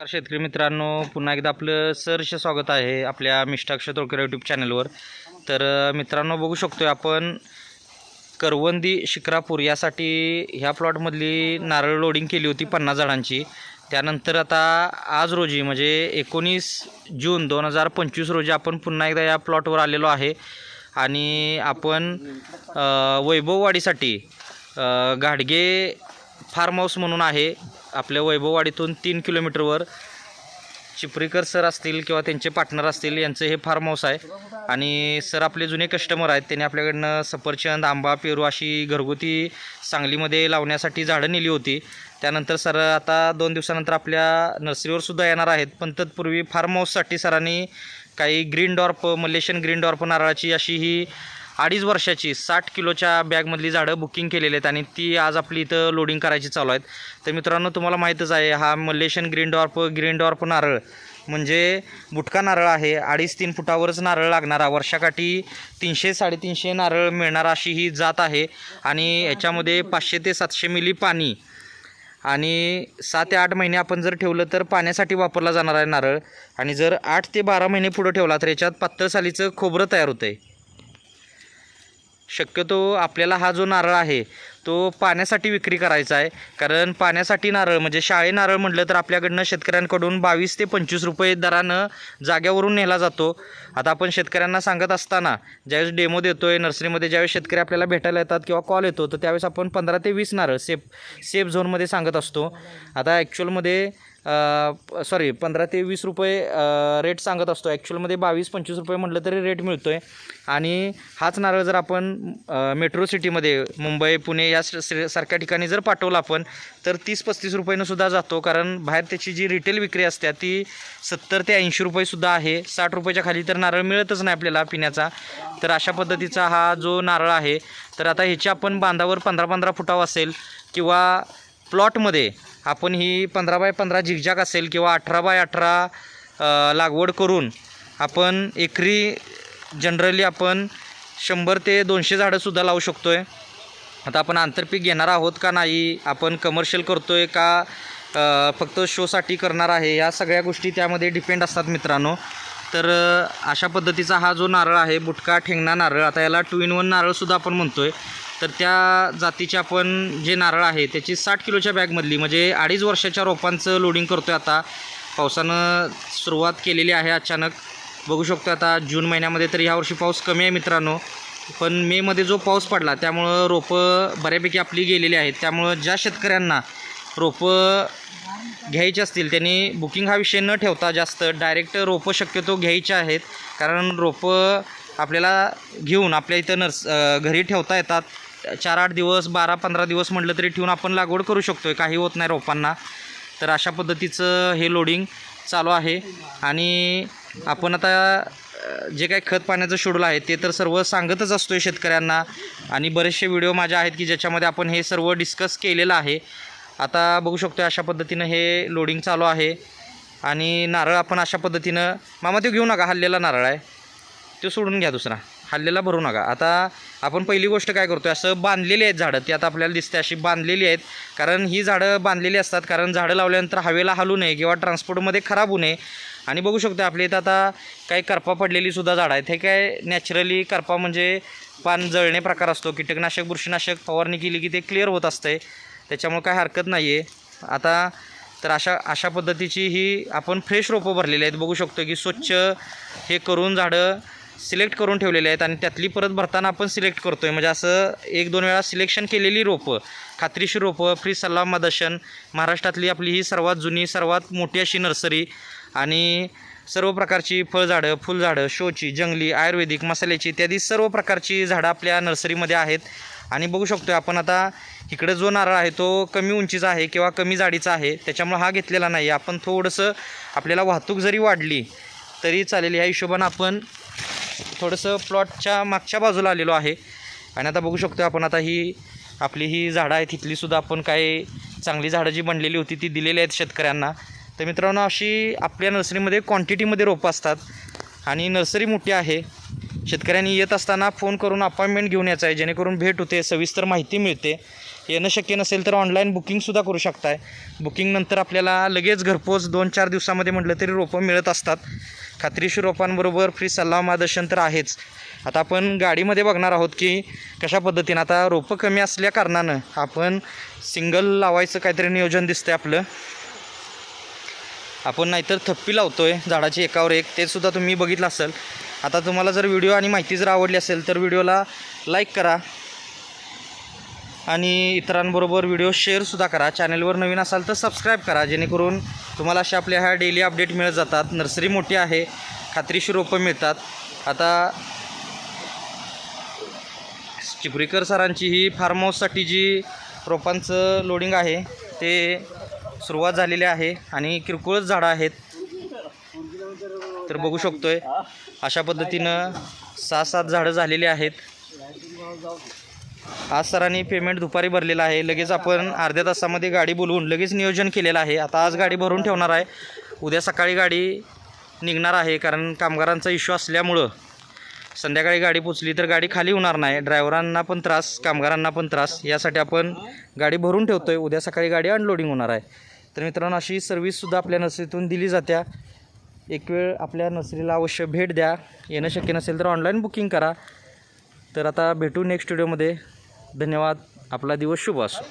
नमस्कार शेतकरी मित्रांनो पुन्हा एकदा आपलं सहर्ष स्वागत आहे आपल्या मिष्टाक्ष तोळकर यूट्यूब चॅनलवर तर मित्रांनो बघू शकतो आपण करवंदी शिक्रापूर यासाठी ह्या प्लॉटमधली नारळ लोडिंग केली होती पन्नास झाडांची. त्यानंतर आता आज रोजी म्हणजे एकोणीस जून दोन हजार पंचवीस रोजी आपण पुन्हा एकदा या प्लॉटवर आलेलो आहे. आणि आपण वैभववाढीसाठी वैभववाडीसाठी घाडगे फार्म हाऊस म्हणून आहे. आपल्या वैभववाडीतून तीन किलोमीटरवर चिपरीकर सर असतील किंवा त्यांचे पार्टनर असतील यांचं हे फार्म हाऊस आहे. आणि सर आपले जुने कस्टमर आहेत त्यांनी आपल्याकडनं सफरचंद आंबा पेरू अशी घरगुती सांगलीमध्ये लावण्यासाठी झाडं नेली होती. त्यानंतर सर आता दोन दिवसानंतर आपल्या नर्सरीवर सुद्धा येणार आहेत. पण तत्पूर्वी फार्म हाऊससाठी सरांनी काही green dwarf Malaysian green dwarf नारळाची अशी ही अडीच वर्षाची साठ किलोच्या बॅगमधली झाडं बुकिंग केलेली आहेत आणि ती आज आपली इथं लोडिंग करायची चालू आहेत. तर मित्रांनो तुम्हाला माहीतच आहे हा Malaysian green dwarf green dwarf नारळ म्हणजे बुटका नारळ आहे. अडीच तीन फुटावरच नारळ लागणारा. वर्षाकाठी तीनशे साडेतीनशे नारळ मिळणारा अशी ही जात आहे. आणि याच्यामध्ये पाचशे ते सातशे मिली पाणी आणि सात ते आठ महिने आपण जर ठेवलं तर पाण्यासाठी वापरला जाणार आहे नारळ. आणि जर आठ ते बारा महिने पुढं ठेवला तर याच्यात पातळ सालीचं खोबरं तयार होतं आहे शक्यतो आपल्याला हा जो नारळ आहे तो पाण्यासाठी विक्री करायचा आहे. कारण पाण्यासाठी नारळ म्हणजे शाळे नारळ म्हटलं तर आपल्याकडनं शेतकऱ्यांकडून बावीस ते पंचवीस रुपये दरानं जाग्यावरून नेला जातो. आता आपण शेतकऱ्यांना सांगत असताना ज्यावेळेस डेमो देतो आहे नर्सरीमध्ये ज्यावेळेस शेतकरी आपल्याला भेटायला येतात किंवा कॉल येतो तर त्यावेळेस आपण पंधरा ते वीस नारळ सेफ सेफ झोनमध्ये सांगत असतो. आता ॲक्च्युअलमध्ये सॉरी पंधरा ते वीस रुपये रेट सांगत असतो. ॲक्च्युअलमध्ये बावीस पंचवीस रुपये म्हटलं तरी रेट मिळतो आहे आणि हाच नारळ जर आपण मेट्रो सिटीमध्ये मुंबई पुणे या स- सारख्या ठिकाणी जर पाठवला आपण तर तीस पस्तीस रुपयानं सुद्धा जातो. कारण बाहेर त्याची जी रिटेल विक्री असते ती सत्तर ते ऐंशी रुपयेसुद्धा आहे. साठ रुपयाच्या खाली तर नारळ मिळतच नाही आपल्याला पिण्याचा. तर अशा पद्धतीचा हा जो नारळ आहे तर आता ह्याची आपण बांधावर पंधरा पंधरा फुटाव असेल किंवा प्लॉटमध्ये आपण ही पंधरा बाय पंधरा झिकझॅक असेल किंवा अठरा बाय अठरा लागवड करून आपण एकरी जनरली आपण शंभर ते दोनशे झाडंसुद्धा लावू शकतो आहे आता आपण आंतरपीक घेणार आहोत का नाही आपण कमर्शियल करतो आहे का फक्त शोसाठी करणार आहे या सगळ्या गोष्टी त्यामध्ये डिपेंड असतात मित्रांनो. तर अशा पद्धतीचा हा जो नारळ आहे बुटका ठेंगणा नारळ आता याला टू इन वन नारळसुद्धा आपण म्हणतो आहे तर त्या जातीचे आपण जे नारळ आहे त्याची साठ किलोच्या बॅगमधली म्हणजे अडीच वर्षाच्या रोपांचं लोडिंग करतो आहे आता. पावसानं सुरुवात केलेली आहे अचानक. बघू शकतो आता जून महिन्यामध्ये तर ह्यावर्षी पाऊस कमी आहे मित्रांनो. पण मेमध्ये जो पाऊस पडला त्यामुळं रोपं बऱ्यापैकी आपली गेलेली आहेत. त्यामुळं ज्या शेतकऱ्यांना रोपं घ्यायचे असतील त्यांनी बुकिंग हा विषय न ठेवता जास्त डायरेक्ट रोपं शक्यतो घ्यायचे आहेत. कारण रोपं आपल्याला घेऊन आपल्या इथं नर्स घरी ठेवता येतात. चार आठ दिवस बारा पंधरा दिवस म्हटलं तरी ठेवून आपण लागवड करू शकतो काही होत नाही रोपांना. तर अशा पद्धतीचं हे लोडिंग चालू आहे. आणि आपण आता जे काही खत पाण्याचं शेड्यूल आहे ते तर सर्व सांगतच असतो आहे शेतकऱ्यांना. आणि बरेचसे व्हिडिओ माझे आहेत की ज्याच्यामध्ये आपण हे सर्व डिस्कस केलेलं आहे. आता बघू शकतो अशा पद्धतीनं हे लोडिंग चालू आहे. आणि नारळ आपण अशा पद्धतीनं मामा तो घेऊ नका हल्लेला नारळ आहे. तो सोडून घ्या दुसरा. हल्लेला भरू नका. आता आपण पहिली गोष्ट काय करतो असं बांधलेली आहेत झाडं ती आता आपल्याला दिसते अशी बांधलेली आहेत. कारण ही झाडं बांधलेली असतात कारण झाडं लावल्यानंतर हवेला हलू नये किंवा ट्रान्सपोर्टमध्ये खराब होऊ नये. आणि बघू शकतो आपल्या इथं आता काही करपा पडलेलीसुद्धा झाडं आहेत. हे काय नॅचरली करपा म्हणजे पान जळणे प्रकार असतो. कीटकनाशक बुरशीनाशक फवारणी केली की ते क्लिअर होत असते त्याच्यामुळे काय हरकत नाही आहे आता तर अशा अशा पद्धतीची ही आपण फ्रेश रोपं भरलेली आहेत. बघू शकतो की स्वच्छ हे करून झाडं सिलेक्ट करून ठेवलेले आहेत आणि त्यातली परत भरताना आपण सिलेक्ट करतो आहे म्हणजे असं एक दोन वेळा सिलेक्शन केलेली रोपं खात्रीशीर रोपं फ्री सल्ला मदर्शन महाराष्ट्रातली आपली ही सर्वात जुनी सर्वात मोठी अशी नर्सरी आणि सर्व प्रकारची फळझाडं फुलझाडं शोची जंगली आयुर्वेदिक मसाल्याची इत्यादी सर्व प्रकारची झाडं आपल्या नर्सरीमध्ये आहेत. आणि बघू शकतो आपण आता इकडे जो नारळ आहे तो कमी उंचीचा आहे किंवा कमी जाडीचा आहे. त्याच्यामुळे हा घेतलेला नाही. आपण थोडंसं आपल्याला वाहतूक जरी वाढली तरी चालेल. या हिशोबानं आपण थोडंसं प्लॉटच्या मागच्या बाजूला आलेलो आहे. आणि आता बघू शकतो आपण आता ही आपली ही झाडं आहेत तिथलीसुद्धा आपण काय चांगली झाडं जी बनलेली होती ती दिलेली आहेत शेतकऱ्यांना. तर मित्रांनो अशी आपल्या नर्सरीमध्ये क्वांटिटीमध्ये रोपं असतात. आणि नर्सरी मोठी आहे. शेतकऱ्यांनी येत असताना फोन करून अपॉइंटमेंट घेऊन यायचं आहे. जेणेकरून भेट होते सविस्तर माहिती मिळते. येणं शक्य नसेल तर ऑनलाईन बुकिंगसुद्धा करू शकताय. बुकिंगनंतर आपल्याला लगेच घरपोच दोन चार दिवसामध्ये म्हटलं तरी रोपं मिळत असतात. खात्रीशीर रोपांबरोबर फ्री सल्ला मार्गदर्शन तर आहेच. आता आपण गाडीमध्ये बघणार आहोत की कशा पद्धतीनं आता रोपं कमी असल्या कारणानं आपण सिंगल लावायचं काहीतरी नियोजन दिसतंय आपलं. आपण नाहीतर थप्पी लावतो आहे झाडाची एकावर एक. ते सुद्धा तुम्ही बघितलं असेल. आता तुम्हाला जर व्हिडिओ आणि माहिती जर आवडली असेल तर व्हिडिओला लाईक करा. आणि इतरांबरोबर व्हिडिओ शेअरसुद्धा करा. चॅनलवर नवीन असाल तर सबस्क्राईब करा. जेणेकरून तुम्हाला अशा आपल्या ह्या डेली अपडेट मिळत जातात. नर्सरी मोठी आहे. खात्रीशीर रोपं मिळतात. आता चिपरीकर सरांची ही फार्म हाऊससाठी जी रोपांचं लोडिंग आहे ते सुरुवात झालेली आहे आणि किरकोळच झाडं आहेत. तर बघू शकतोय अशा पद्धतीनं सहा सात झाडं झालेली आहेत. आज सरांनी पेमेंट दुपारी भरलेलं आहे. लगेच आपण अर्ध्या तासामध्ये गाडी बोलवून लगेच नियोजन केलेलं आहे. आता आज गाडी भरून ठेवणार आहे. उद्या सकाळी गाडी निघणार आहे कारण कामगारांचा इश्यू असल्यामुळं संध्याकाळी गाडी पोचली तर गाडी खाली होणार नाही. ड्रायव्हरांना पण त्रास कामगारांना पण त्रास. यासाठी आपण गाडी भरून ठेवतो आहे उद्या सकाळी गाडी अनलोडिंग होणार आहे. तर मित्रांनो अशी सर्व्हिससुद्धा आपल्या नर्सरीतून दिली जात्या. एक वेळ आपल्या नर्सरीला अवश्य भेट द्या. येणं शक्य नसेल तर ऑनलाईन बुकिंग करा. तर आता भेटू नेक्स्ट व्हिडिओमध्ये धन्यवाद. आपला दिवस शुभ असो.